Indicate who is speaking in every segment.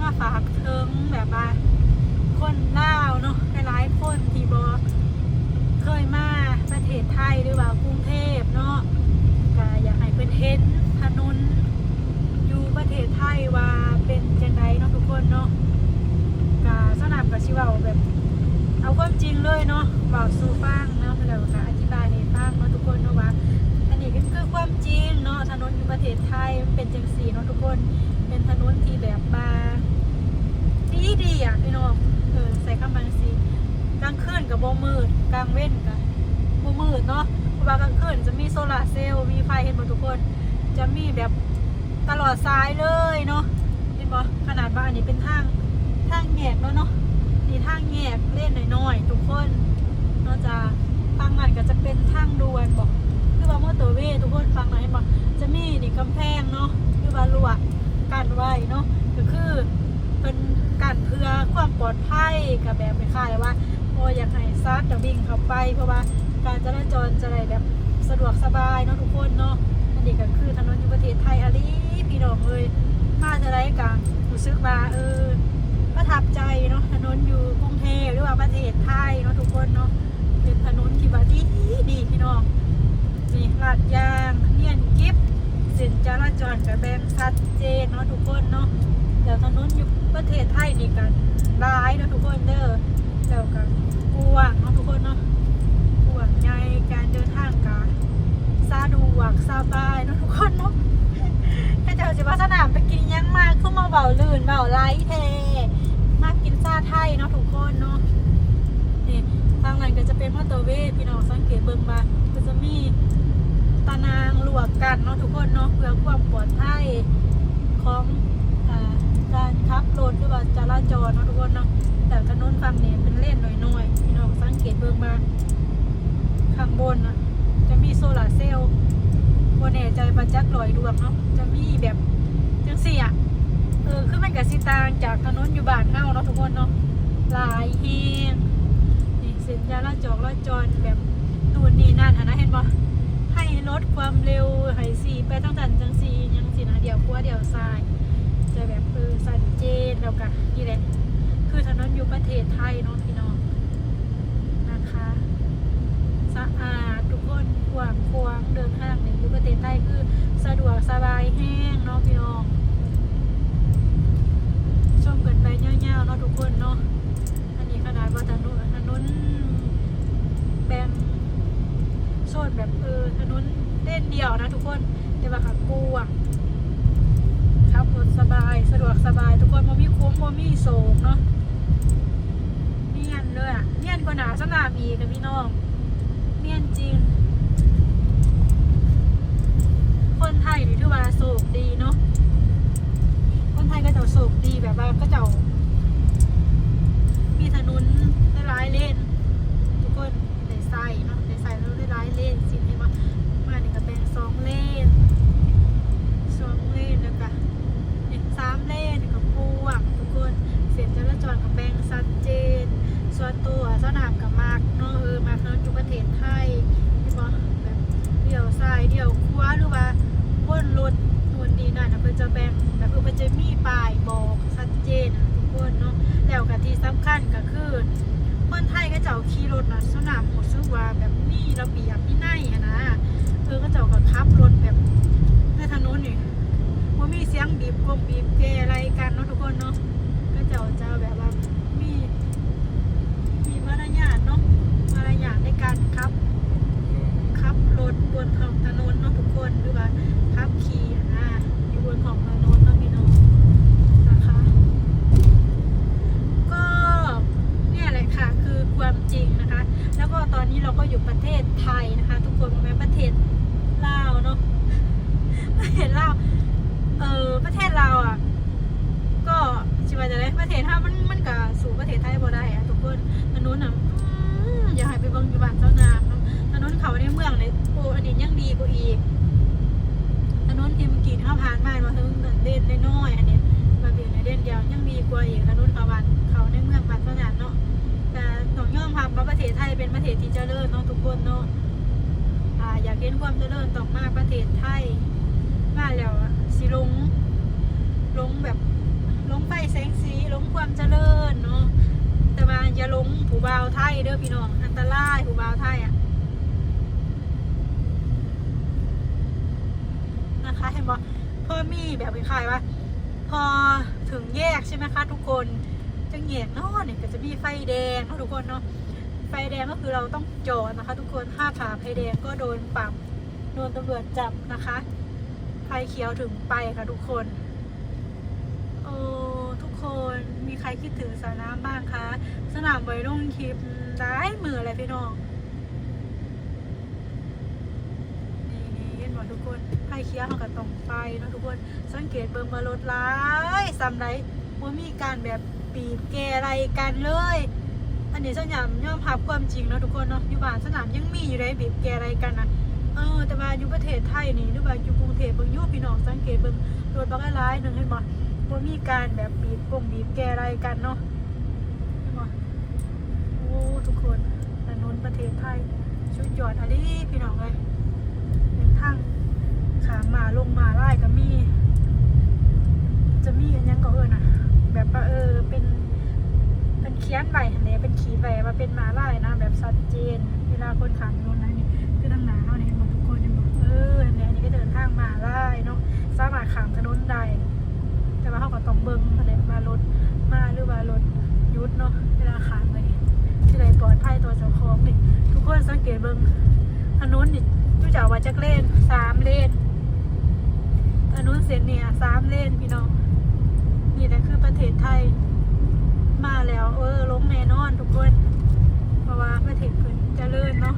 Speaker 1: สนามาฝากถึงแบบว่าคนลาวเนาะหลายๆคนที่บ่เคยมาประเทศไทยหรือว่ากรุงเทพเนาะก็อยากให้เพิ่นเห็นถนนอยู่ประเทศไทยว่าเป็นจังไดเนาะทุกคนเนาะก็สนามกับชิเว้าแบบเอาความจริงเลยเนาะเว้าสู่ฟังเนาะแล้วก็อธิบายให้ฟังเนาะทุกคนเนาะว่า ความจริงเนาะถนนอยู่ประเทศไทยมันเป็นจังซีเนาะทุกคนเป็นถนนที่แบบมาดีดีอะพี่น้องเออใส่คำบางสีกลางคืนกับโบมืดกลางเว้นกับโบมืดเนาะเพราะว่ากลางคืนจะมีโซลาร์เซลล์มีไฟเห็นหมดทุกคน จะมีแบบตลอดสายเลยเนาะเห็นบ่ขนาดว่าอันนี้เป็นทางทางแยกแล้วเนาะนี่ทางแยกเล่นหน่อยๆทุกคนนอกจากฟังนั้นก็จะเป็นทางด่วนบอก ทุกคนฟังหนนบอกจะมีนี่กำแพงเนาะหรือว่ารั้วกันไว้เนาะก็คือเป็นการเพื่อความปลอดภัยกับแบบไม่ค่ายว่าโอ้อยากให้ซัดจะวิ่งเข้าไป เพราะว่าการจราจรจะได้แบบสะดวกสบายเนาะทุกคนเนาะอันนี้ก็คือถนนอยู่ประเทศไทยอาลีพี่น้องเลยมาจะได้กันรู้สึกว่าเออประทับใจเนาะถนนอยู่กรุงเทพหรือว่าประเทศไทยเนาะทุกคนเนาะเป็นถนนที่ว่าดีดีพี่น้อง นี่ลาดยางเนียนกิฟเส้นจราจรกับแบ่งชัดเจนเนาะทุกคนเนาะเดี๋ยวถนนอยู่ประเทศไทยนี่กันร้ายเนาะทุกคนเด้อแล้วก็กว้างเนาะทุกคนเนาะห่วงใยการเดินทางกาสะดวกสบายเนาะทุกคนเนาะแค่เจ้าสิว่าสนามไปกินยังมากขึ้นมาเบาลื่นเบาไลท์เทมากินซาไทยเนาะทุกคนเนาะนี่ทางนั้นก็จะเป็นมอเตอร์เวย์พี่น้องสังเกตเบิ่งมาก็จะมี ตานางลวกกันเนาะทุกคนเนาะเพื่อความปลอดภัยของอการขับรถหรือว่าจราจรเนาะทุกคนเนาะแต่ถนนฝั่งนี้เป็นเล่นหน่อยๆพี่น้องสังเกตเบิ่งมาข้างบนนะจะมีโซลาร์เซลล์บนแน่ใจประจักษ์ลอยดวงเนาะจะมีแบบจังสี่อะเออคือมันกับสิตางจากถนนอยู่บ้านเฮาเนาะทุกคนเนาะลายเฮงนี่เส้นยาลาจอกลาจรแบบนู่นนี่นั่นนะเห็นบ่ ให้ลดความเร็วให้สี่ไปตั้งแต่จังสียังสีนะเดี๋ยวขวเดี๋ยวซ้ายจะแบบเออสัดเจนแล้วกันนี่แหละ คือถนนอยู่ประเทศไทยเนาะพี่น้องนะคะ สะอาดทุกคนกว้างขวางเดินทางเนี่ยอยู่ประเทศไทยคือสะดวกสบายแห้งเนาะพี่น้องชมกันไปเงี้ยวๆเนาะทุกคนเนาะอันนี้ขนาดว่าถนนถนนแบ่ง โซนแบบเออถนนเล่นเดียวนะทุกคนแต่ว่าขับกว้างขับรถสบายสะดวกสบายทุกคนบ่มีโค้งบ่มีโศกเนาะเนียนเลยอะเนียนกว่าหนาสนามอีกับพี่น้องเนียนจริง คนไทยนี่ถือว่าโศกดีเนาะคนไทยก็จะโศกดีแบบว่าก็จะมีถนนหลายๆเลน ทุกคนได้ใส่เนาะได้ใส่แล้วหลายๆเลนสิเห็นว่ามาเนี่ยก็แบ่งสองเลนสองเลนแล้วก็อีกสามเลนกับกว้างทุกคนเส้นจราจรกับแบ่งชัดเจน ส่วนตัวสนามกับมากเนาะเออมากเนาะอยู่ประเทศไทยที่บอกแบบเดี่ยวซ้ายเดี่ยวขวาหรือว่าวนรถนู่นนี่นั่นนะเพื่อจะแบ่งแบบเออเพื่อจะมีป้ายบอกชัดเจนนะทุกคนเนาะแล้วก็ที่สำคัญก็คือคนไทยก็เจ้าขี่รถนะสนามหมดซึ่ง ว่าแบบนี่ระเบียบนี่ไนอะนะเออก็เจ้าก็ขับรถแบบในถนนนี่ว่ามีเสียงบีบกงบีบเกอะไรกันเนาะทุกคนเนาะก็เจ้าจะแบบว่ามีมีมารยาทเนาะมารยาทในการขับขับรถบนท้องถนนเนาะทุกคนหรือว่าขับขี่อะนะอยู่บนท้องถนนเนาะพี่น้องนะคะ ก็เนี่ยแหละค่ะคือความจริงนะคะ แล้วก็ตอนนี้เราก็อยู่ประเทศไทยนะคะ ทุกคนแม้ประเทศลาวเนาะ ประเทศลาวเออประเทศลาวอะ ก็ชิว่าจะได้ประเทศถ้ามันมันก็สู่ประเทศ ไทยบ่ได้อะทุกคนถนนน่ะอย่าให้ไปเบิ่งอยู่บ้านเจ้านามเนาถนนเขาในเมืองเนี่ยโอ้อันนี้ยังดีกว่าอีกถนนที่เมื่อกี้ที่าผ่านมามาถึงเด่นน้อยอันเนี้ยมาเบียงในเด่นเดียวยังดีกว่าอีกถนนเขาบ้านเขาในเมืองบ้านเจ้านาเนาะแต่ต้องยอมรับว่าประเทศไทยเป็นประเทศที่เจริญเนาะทุกคนเนาะอ่าอยากเห็นความเจริญต้อมาประเทศไทยมาแล้วสิลงลงแบบลงไฟแสงสีลงความเจริญเนาะ แต่ว่าอย่าลงผู้บ่าวไทยเด้อพี่น้อง อันตรายผู้บ่าวไทยอะนะคะเห็นบ่พอมีแบบคล้ายๆว่า พอถึงแยกใช่ไหมคะทุกคนจะแยกเนาะเนี่ยก็จะมีไฟแดงนะทุกคนเนาะไฟแดงก็คือเราต้องจอดนะคะ ทุกคนถ้าผ่าไฟแดงก็โดนปรับโดนตำรวจจับนะคะไฟเขียวถึงไปค่ะทุกคนโอ้ทุกคน ใครคิดถึงสน้ำบ้างคะ สนามไว้ลงคลิปได้มืออะไรพี่น้อง นี่นี่เห็นบอกทุกคนไฟเคี้ยวเขากับตรงไฟเนาะทุกคน สังเกตเบิ่งมารถร้ายซ้ำไรว่ามีการแบบปีบแกอะไรกันเลย อันนี้สนามยอมรับความจริงเนาะทุกคนเนาะอยู่บ้านสนามยังมีอยู่เลยบีบแกอะไรกันนะเออแต่ว่าอยู่ประเทศไทยนี่หรือว่าอยู่กรุงเทพเบิ่งยูพี่น้องสังเกตเบิ่งรถบักร้ายหนึ่งเห็นบ่ ว่ามีการแบบบีบปงบีบแกอะไรกันเนาะเห็นบ่โอ้ทุกคนถนนประเทศไทยชุดยอดอะไรพี่น้องเลยเป็นทางขามมาลงมาไล่ก็มี จะมีอันยังก็เออนะแบบว่าเออเป็น เป็นเคียนใบอันนี้เป็นขีดใบว่าเป็นมาไล่นะแบบชัดเจน เวลาคนขามถนนนะนี่คือทางหนาเขาเนี่ยเห็นหมดทุกคนเห็นหมดเอออันนี้อันนี้ก็เดินทางมาไล่เนาะสามารถขามถนนได้ แต่ว่าเขาก็ต้องเบิ่งอะไรมารถมาหรือว่ารถยุดเนาะเวลาขามไปที่ไรปลอดภัยตัวเจ้าของนี่ทุกคนสังเกตเบิ่งถนนนี่รู้จักว่าจักเลนสามเลนถนนเส้นเนี่ยสามเลนพี่น้องนี่แหละคือประเทศไทย มาแล้ว เออลงแน่นอนทุกคนเพราะว่าประเทศเพิ่นเจริญเนาะ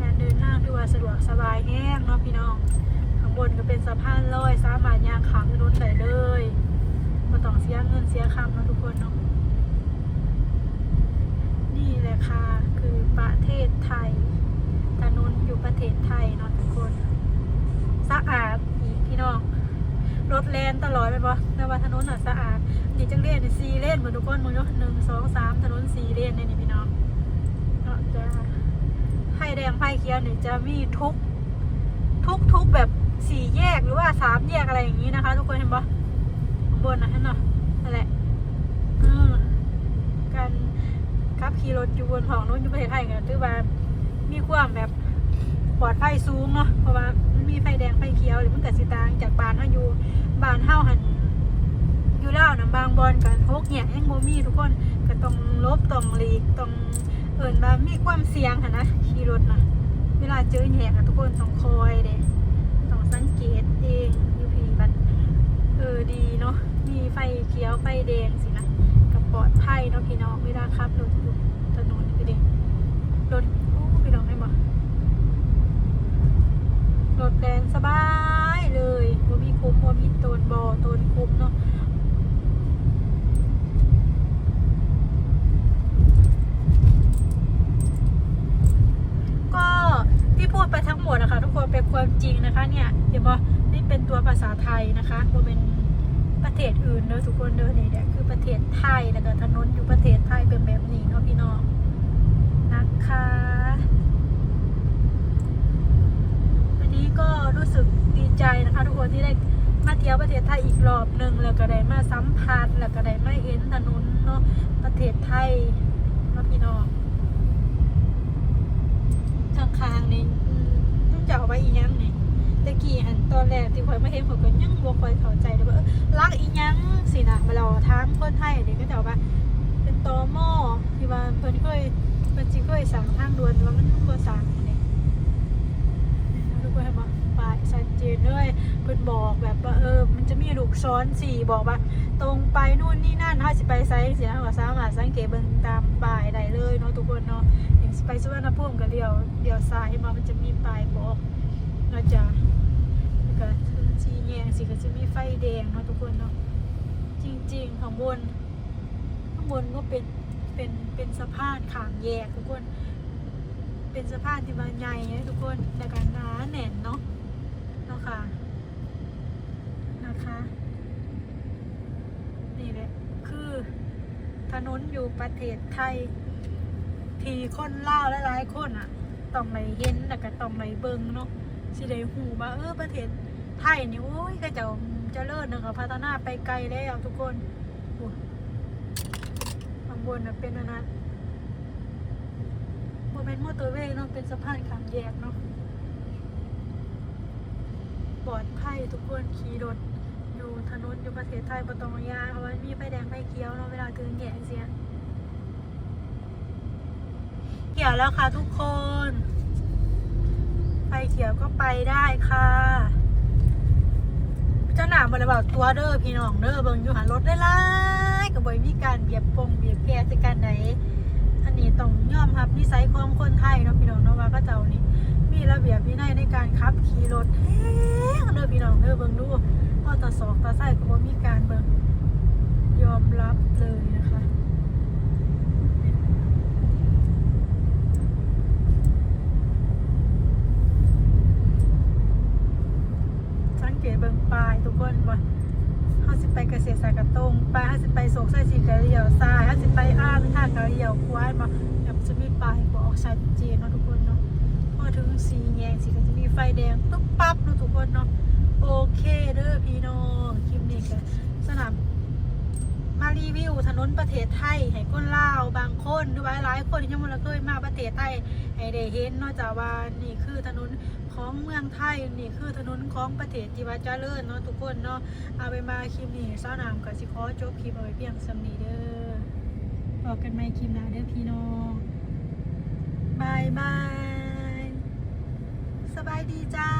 Speaker 1: การเดินทางที่ว่าสะดวกสบายแห้งเนาะพี่น้อง บนก็เป็นสะพานลอยสามารถย่างขามถนนได้เลยม่ต้องเสียเงินเสียคำนาะทุกคนเนาะนี่แหละค่ะคือประเทศไทยถนนอยู่ประเทศไทยเนาะทุกคนสะอาดอีกพี่น้องรถแลนตลอดเลยปะแต่ว่าถนนอะสะอาดนี่จังเลนนี่สี่เลนเหมือนทุกคนมึงเนาะหนึ่งสองสามถนนสี่เลนเลยนี่พี่น้องเนาะจะไฟแดงไฟเขียวเนี่ยจะมีทุกทุกทุกแบบ สี่แยกหรือว่าสามแยกอะไรอย่างนี้นะคะ ทุกคนเห็นปะข้างบนนะเห็นเนาะนั่นแหละการขับขี่รถอยู่บนท้องนู้นอยู่ประเทศไทยกันถือว่ามีความแบบปลอดภัยสูงเนาะเพราะว่ามันมีไฟแดงไฟเขียวหรือมันเกิดสิตางจากบานเขาอยู่บานเฮาหันอยู่แล้วนะบางบอลกันพกเนี่ยยังโมมีทุกคนก็ต้องลบต้องหลีกต้องเอินว่ามีความเสี่ยงค่ะนะขี่รถนะเวลาเจอแหกอะทุกคนต้องคอยเด้อ สังเกตเองอยู่พีบัดเออดีเนาะมีไฟเขียวไฟแดงสินะกับปลอดภัยเนาะพี่น้องเวลาขับรถอยู่ถนนก็ดีรถโอ้พี่น้องได้บ่รถแดนสบายเลยบ่มีคุมบ่มีโตนบ่อโตนคุมเนาะ ก็ที่พูดไปทั้งหมดนะคะ ทุกคนเป็นความจ ริงนะคะเนี่ยเดี๋ยวบอกนี่เป็นตัวภาษาไทยนะคะโมเป็นประเทศอื่นเนอะทุกคนเด้อนี่เนี่ยคือประเทศไทยแล้วก็ถนนอยู่ประเทศไทยเป็นแบบนี้เนาะพี่น้องนะคะวันนี้ก็รู้สึกดีใจนะคะทุกคนที่ได้มาเที่ยวประเทศไทยอีกรอบหนึ่งแล้วก็ได้มาสัมผัสแล้วก็ได้มาเห็นถนนเนาะประเทศไทยเนาะพี่น้องทางคางนี่ อืมต้องจะเอาไว้อีหยังนี่ตะกี้หันตอนแรกที่ข่อยมาเห็นข่อยก็ยังบ่ค่อยเข้าใจเลยว่าเออรักอีหยังสินะมาเราทางคนไทยนี่ก็จะเอาว่าเป็นตอหม้อที่ว่าเพิ่นเคยเพิ่นสิเคยสั่งทางด่วนแต่ว่ามันบ่สั่งนี่ทุกคนเห็นบ่ป้ายชัดเจนเลยเพิ่นบอกแบบว่าเออมันจะมีลูกศรสี่บอกว่า ตรงไปนู่นนี่นั่นถ้าสิไปไซส์สินะก็สามารถสังเกตเบิ่งตามป้ายได้เลยเนาะทุกคนเนาะอย่างสิไปสุวรรณภูมิก็เลี้ยวเลี้ยวซ้ายมามันจะมีป้ายบอก เนาะจะแล้วก็สีแยงสิก็จะมีไฟแดงเนาะทุกคนเนาะจริงๆข้างบนข้างบนก็เป็นเป็นเป็นสะพานขางแยกทุกคน เป็นสะพานที่มันใหญ่นะทุกคนแต่การหนาแน่นเนาะเนาะค่ะนะคะนี่แหละคือถนนอยู่ประเทศไทย ที่คนเล่าหลายๆคนอะต้องไปเห็นแล้วก็ต้องไปเบิ่งเนาะ สิได้หูว่าเออประเทศไทยนี่โอ้ยก็จะจะเลิศนะคะพัฒนาไปไกลแล้วทุกคนข้างบนนะเป็นอันนั้นโมเป็นมอเตอร์เวย์เนาะเป็นสะพานขามแยกเนาะปลอดภัยทุกคนขี่รถอยู่ถนนอยู่ประเทศไทยบ่ต้องยาเพราะว่ามีไฟแดงไฟเขียวเนาะเวลาถึงแยกเสียเขียวแล้วค่ะทุกคน ฟเขียวก็ไปได้ค่ะ เจ้าหนามบริบาตัวเด้อพี่น้องเด้อเบิ่งอยู่หารถได้ไล่กับบอยมีการเบียบปงเบียบแก่ใส่กันไหนอันนี้ต้องยอมรับนิสัยของคนไทยเนาะพี่น้องเนาะว่าก็เจ้านี่มีระเบียบวินัยในการขับขี่รถแท้เด้อพี่น้องเด้อเบิ่งดูพอตาสอกตาไส้ก็บ่มีการเบิ่งยอมรับเลยนะคะ สัง เกเบิงปลายทุกคนว่าห้าสิไปเกษตรศาสตร์กระตรงปลายเฮาสิไปโศกไส้สีกะเหรี่ยวทรายห้าสิไปอ้ามท่ากะเหรี่ยวควายมาแบบจะมีปลายบอกชัดเจนเนาะทุกคนเนาะพอถึงสีแยงสีก็จะมีไฟแดงตุ๊บปั๊บเนาะทุกคนเนาะโอเคเด้อพี่น้องคลิปนี้ก็สนาม มารีวิวถนนประเทศไทยให้คนลาวบางคนหรือว่าหลายคนที่ยังบ่เคยมาประเทศไทยให้ได้เห็นนอกจากว่านี่คือถนนของเมืองไทยนี่คือถนนของประเทศที่ว่าเจริญเนาะทุกคนเนาะเอาไปมาคลิปนี้สาวนามกับสิขอจบคลิปเอาไว้เพียงสำนีเด้อบอกกันใหมคลิปหน้าเด้อพี่น้องบายบายสบายดีจ้า